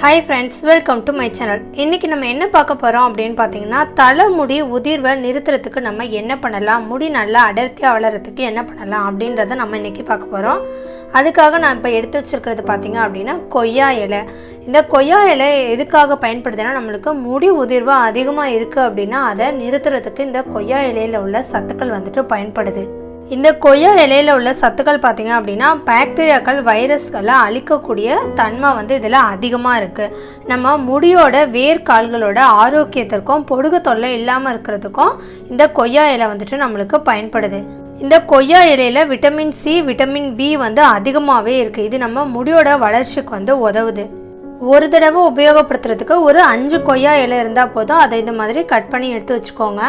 Hi friends welcome to my channel இன்றைக்கி நம்ம என்ன பார்க்க போகிறோம் அப்படின்னு பார்த்தீங்கன்னா தலைமுடி உதிர்வை நிறுத்துறதுக்கு நம்ம என்ன பண்ணலாம்? முடி நல்லா அடர்த்தியாக வளர்கிறதுக்கு என்ன பண்ணலாம்? அப்படின்றத நம்ம இன்றைக்கி பார்க்க போகிறோம் அதுக்காக நான் இப்போ எடுத்து வச்சுருக்கிறது பார்த்தீங்க அப்படின்னா கொய்யா இலை. இந்த கொய்யா இலை எதுக்காக பயன்படுதுன்னா நம்மளுக்கு முடி உதிர்வு அதிகமாக இருக்குது அப்படின்னா அதை நிறுத்துறதுக்கு இந்த கொய்யா இலையில் உள்ள சத்துக்கள் வந்துட்டு பயன்படுது. இந்த கொய்யா இலையில உள்ள சத்துக்கள் பார்த்திங்க அப்படின்னா பாக்டீரியாக்கள் வைரஸ்களை அழிக்கக்கூடிய தன்மை வந்து இதில் அதிகமாக இருக்குது நம்ம முடியோட வேர்கால்களோட ஆரோக்கியத்திற்கும் பொடுகு தொல்லை இல்லாமல் இருக்கிறதுக்கும் இந்த கொய்யா இலை வந்துட்டு நம்மளுக்கு பயன்படுது. இந்த கொய்யா இலையில விட்டமின் சி விட்டமின் பி வந்து அதிகமாகவே இருக்குது இது நம்ம முடியோட வளர்ச்சிக்கு வந்து உதவுது. ஒரு தடவை உபயோகப்படுத்துறதுக்கு ஒரு அஞ்சு கொய்யா இலை இருந்தால் போதும். அதை இந்த மாதிரி கட் பண்ணி எடுத்து வச்சுக்கோங்க.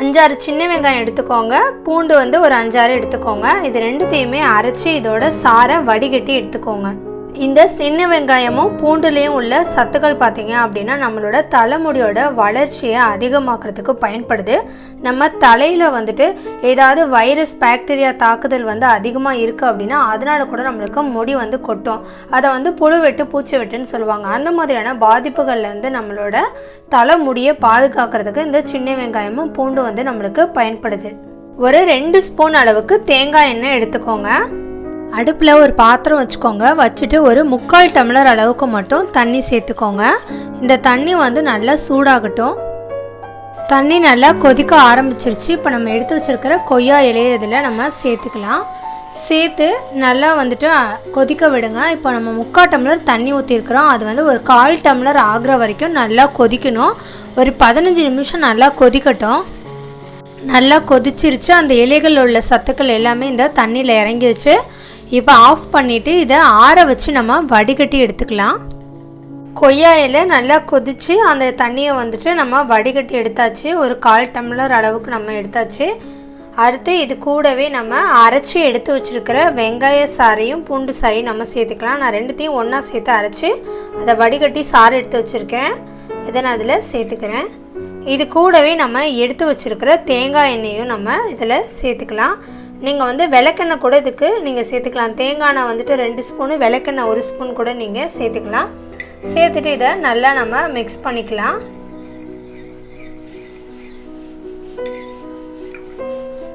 அஞ்சாறு சின்ன வெங்காயம் எடுத்துக்கோங்க. பூண்டு வந்து ஒரு அஞ்சாறு எடுத்துக்கோங்க. இது ரெண்டுத்தையுமே அரைச்சி இதோட சாரை வடிகட்டி எடுத்துக்கோங்க. இந்த சின்ன வெங்காயமும் பூண்டுலேயும் உள்ள சத்துக்கள் பார்த்தீங்க அப்படின்னா நம்மளோட தலைமுடியோட வளர்ச்சியை அதிகமாக்குறதுக்கு பயன்படுது. நம்ம தலையில் வந்துட்டு ஏதாவது வைரஸ் பாக்டீரியா தாக்குதல் வந்து அதிகமாக இருக்குது அப்படின்னா அதனால கூட நம்மளுக்கு முடி வந்து கொட்டும். அதை வந்து புழு வெட்டு பூச்சி வெட்டுன்னு சொல்லுவாங்க. அந்த மாதிரியான பாதிப்புகள்லேருந்து நம்மளோட தலைமுடியை பாதுகாக்கிறதுக்கு இந்த சின்ன வெங்காயமும் பூண்டு வந்து நம்மளுக்கு பயன்படுது. ஒரு ரெண்டு ஸ்பூன் அளவுக்கு தேங்காய் எண்ணெய் எடுத்துக்கோங்க. அடுப்பில் ஒரு பாத்திரம் வச்சுக்கோங்க. வச்சுட்டு ஒரு முக்கால் டம்ளர் அளவுக்கு மட்டும் தண்ணி சேர்த்துக்கோங்க. இந்த தண்ணி வந்து நல்லா சூடாகட்டும். தண்ணி நல்லா கொதிக்க ஆரம்பிச்சிருச்சு. இப்போ நம்ம எடுத்து வச்சுருக்கிற கொய்யா இலைய இதில் நம்ம சேர்த்துக்கலாம். சேர்த்து நல்லா வந்துட்டு கொதிக்க விடுங்க. இப்போ நம்ம முக்கால் டம்ளர் தண்ணி ஊற்றிருக்கிறோம் அது வந்து ஒரு கால் டம்ளர் ஆகிற வரைக்கும் நல்லா கொதிக்கணும். ஒரு பதினஞ்சு நிமிஷம் நல்லா கொதிக்கட்டும். நல்லா கொதிச்சிருச்சு. அந்த இலைகளில் உள்ள சத்துக்கள் எல்லாமே இந்த தண்ணியில் இறங்கிருச்சு. இப்போ ஆஃப் பண்ணிவிட்டு இதை ஆற வச்சு நம்ம வடிகட்டி எடுத்துக்கலாம். கொய்யா இலை நல்லா கொதித்து அந்த தண்ணியை வந்துட்டு நம்ம வடிகட்டி எடுத்தாச்சு. ஒரு கால் டம்ளர் அளவுக்கு நம்ம எடுத்தாச்சு. அடுத்து இது கூடவே நம்ம அரைச்சி எடுத்து வச்சுருக்கிற வெங்காய சாறையும் பூண்டு சாறையும் நம்ம சேர்த்துக்கலாம். நான் ரெண்டுத்தையும் ஒன்றா சேர்த்து அரைச்சி அதை வடிகட்டி சாறு எடுத்து வச்சுருக்கேன். இதை நான் அதில் சேர்த்துக்கிறேன். இது கூடவே நம்ம எடுத்து வச்சுருக்கிற தேங்காய் எண்ணெயும் நம்ம இதில் சேர்த்துக்கலாம். நீங்கள் வந்து விளக்கெண்ணெய் கூட இதுக்கு நீங்கள் சேர்த்துக்கலாம். தேங்காய் வந்துட்டு ரெண்டு ஸ்பூனு விளக்கெண்ணெய் ஒரு ஸ்பூன் கூட நீங்கள் சேர்த்துக்கலாம். சேர்த்துட்டு இதை நல்லா நம்ம மிக்ஸ் பண்ணிக்கலாம்.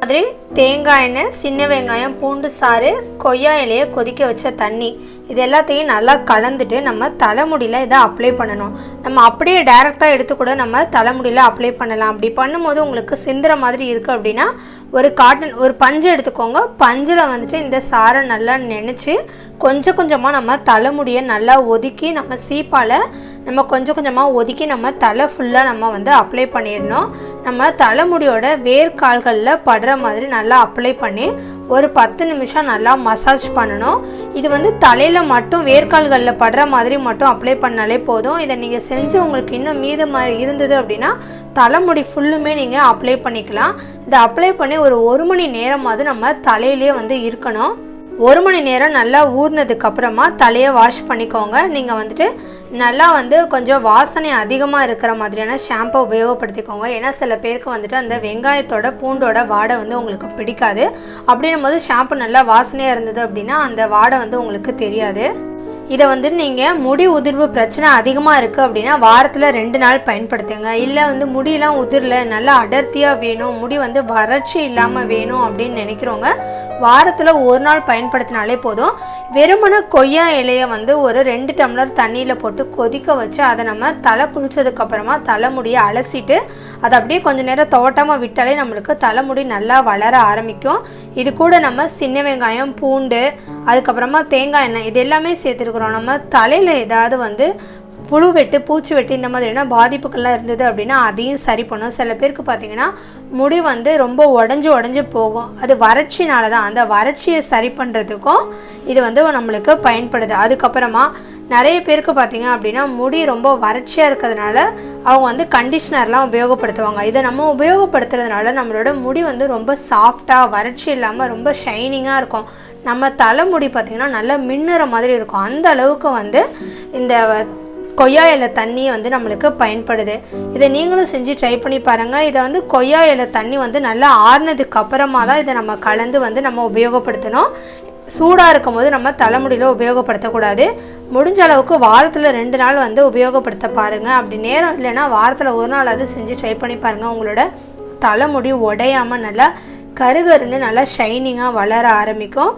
மாதிரி தேங்காய் எண்ணெய் சின்ன வெங்காயம் பூண்டு சாறு கொய்யா இலையை கொதிக்க வச்ச தண்ணி. இது எல்லாத்தையும் நல்லா கலந்துட்டு நம்ம தலைமுடியில் இதை அப்ளை பண்ணணும். நம்ம அப்படியே டைரெக்டாக எடுத்து கூட நம்ம தலைமுடியில் அப்ளை பண்ணலாம். அப்படி பண்ணும்போது உங்களுக்கு சிந்துற மாதிரி இருக்குது அப்படின்னா ஒரு காட்டன் ஒரு பஞ்சு எடுத்துக்கோங்க. பஞ்சில் வந்துட்டு இந்த சாரை நல்லா நினச்சி கொஞ்சம் கொஞ்சமாக நம்ம தலைமுடியை நல்லா ஒதுக்கி நம்ம சீப்பால் நம்ம கொஞ்சம் கொஞ்சமாக ஒதுக்கி நம்ம தலை ஃபுல்லாக நம்ம வந்து அப்ளை பண்ணிடணும். நம்ம தலைமுடியோட வேர்க்கால்களில் படுற மாதிரி நல்லா அப்ளை பண்ணி ஒரு பத்து நிமிஷம் நல்லா மசாஜ் பண்ணணும். இது வந்து தலையில் மட்டும் வேர்க்கால்களில் படுற மாதிரி மட்டும் அப்ளை பண்ணாலே போதும். இதை நீங்கள் செஞ்சு உங்களுக்கு இன்னும் மீது மாதிரி இருந்தது அப்படின்னா தலைமுடி ஃபுல்லுமே நீங்கள் அப்ளை பண்ணிக்கலாம். இதை அப்ளை பண்ணி ஒரு ஒரு மணி நேரமாவது நம்ம தலையிலே வந்து இருக்கணும். ஒரு மணி நேரம் நல்லா ஊறினதுக்கப்புறமா தலையை வாஷ் பண்ணிக்கோங்க. நீங்கள் வந்துட்டு நல்லா வந்து கொஞ்சம் வாசனை அதிகமாக இருக்கிற மாதிரியான ஷாம்பை உபயோகப்படுத்திக்கோங்க. ஏன்னா சில பேருக்கு வந்துட்டு அந்த வெங்காயத்தோட பூண்டோட வாடை வந்து உங்களுக்கு பிடிக்காது. அப்படின்னும் போது ஷாம்பு நல்லா வாசனையாக இருந்தது அப்படின்னா அந்த வாடை வந்து உங்களுக்கு தெரியாது. இதை வந்து நீங்கள் முடி உதிர்வு பிரச்சனை அதிகமாக இருக்குது அப்படின்னா வாரத்தில் ரெண்டு நாள் பயன்படுத்துங்க. இல்லை வந்து முடியெல்லாம் உதிரல நல்லா அடர்த்தியாக வேணும் முடி வந்து வறட்சி இல்லாமல் வேணும் அப்படின்னு நினைக்கிறவங்க வாரத்தில் ஒரு நாள் பயன்படுத்தினாலே போதும். வெறுமன கொய்யா இலையை வந்து ஒரு ரெண்டு டம்ளர் தண்ணியில் போட்டு கொதிக்க வச்சு அதை நம்ம தலை குளிச்சதுக்கப்புறமா தலைமுடியை அலசிட்டு அதை அப்படியே கொஞ்சம் நேரம் தோட்டமாக விட்டாலே நம்மளுக்கு தலைமுடி நல்லா வளர ஆரம்பிக்கும். இது கூட நம்ம சின்ன வெங்காயம் பூண்டு அதுக்கப்புறமா தேங்காய் எண்ணெய் இது எல்லாமே சேர்த்துருக்குறோம். நம்ம தலையில் ஏதாவது வந்து புழு வெட்டு பூச்சி வெட்டு இந்த மாதிரியான பாதிப்புகள்லாம் இருந்தது அப்படின்னா அதையும் சரி பண்ணும். சில பேருக்கு பார்த்தீங்கன்னா முடி வந்து ரொம்ப உடஞ்சி உடஞ்சி போகும். அது வறட்சினால தான் அந்த வறட்சியை சரி பண்ணுறதுக்கும் இது வந்து நம்மளுக்கு பயன்படுது. அதுக்கப்புறமா நிறைய பேருக்கு பார்த்தீங்க அப்படின்னா முடி ரொம்ப வறட்சியாக இருக்கிறதுனால அவங்க வந்து கண்டிஷ்னர்லாம் உபயோகப்படுத்துவாங்க. இதை நம்ம உபயோகப்படுத்துறதுனால நம்மளோட முடி வந்து ரொம்ப சாஃப்டாக வறட்சி இல்லாமல் ரொம்ப ஷைனிங்காக இருக்கும். நம்ம தலைமுடி பார்த்திங்கன்னா நல்லா மின்னுற மாதிரி இருக்கும். அந்த அளவுக்கு வந்து இந்த கொய்யா இலை தண்ணி வந்து நம்மளுக்கு பயன்படுது. இதை நீங்களும் செஞ்சு ட்ரை பண்ணி பாருங்கள் இதை வந்து கொய்யா இலை தண்ணி வந்து நல்லா ஆறுனதுக்கு அப்புறமா தான் இதை நம்ம கலந்து வந்து நம்ம உபயோகப்படுத்தணும். சூடாக இருக்கும் போது நம்ம தலைமுடியில் உபயோகப்படுத்தக்கூடாது. முடிஞ்ச அளவுக்கு வாரத்தில் ரெண்டு நாள் வந்து உபயோகப்படுத்த பாருங்கள் அப்படி நேரம் இல்லைன்னா வாரத்தில் ஒரு நாள் அது செஞ்சு ட்ரை பண்ணி பாருங்கள் உங்களோட தலைமுடி உடையாமல் நல்லா கருகருன்னு நல்லா ஷைனிங்காக வளர ஆரம்பிக்கும்.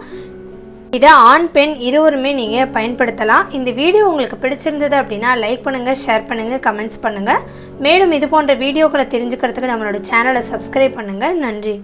இதை ஆண் பெண் இருவருமே நீங்கள் பயன்படுத்தலாம். இந்த வீடியோ உங்களுக்கு பிடிச்சிருந்தது அப்படின்னா லைக் பண்ணுங்கள் ஷேர் பண்ணுங்கள் கமெண்ட்ஸ் பண்ணுங்கள் மேலும் இது போன்ற வீடியோக்களை தெரிஞ்சுக்கிறதுக்கு நம்மளோட சேனலை சப்ஸ்கிரைப் பண்ணுங்கள் நன்றி.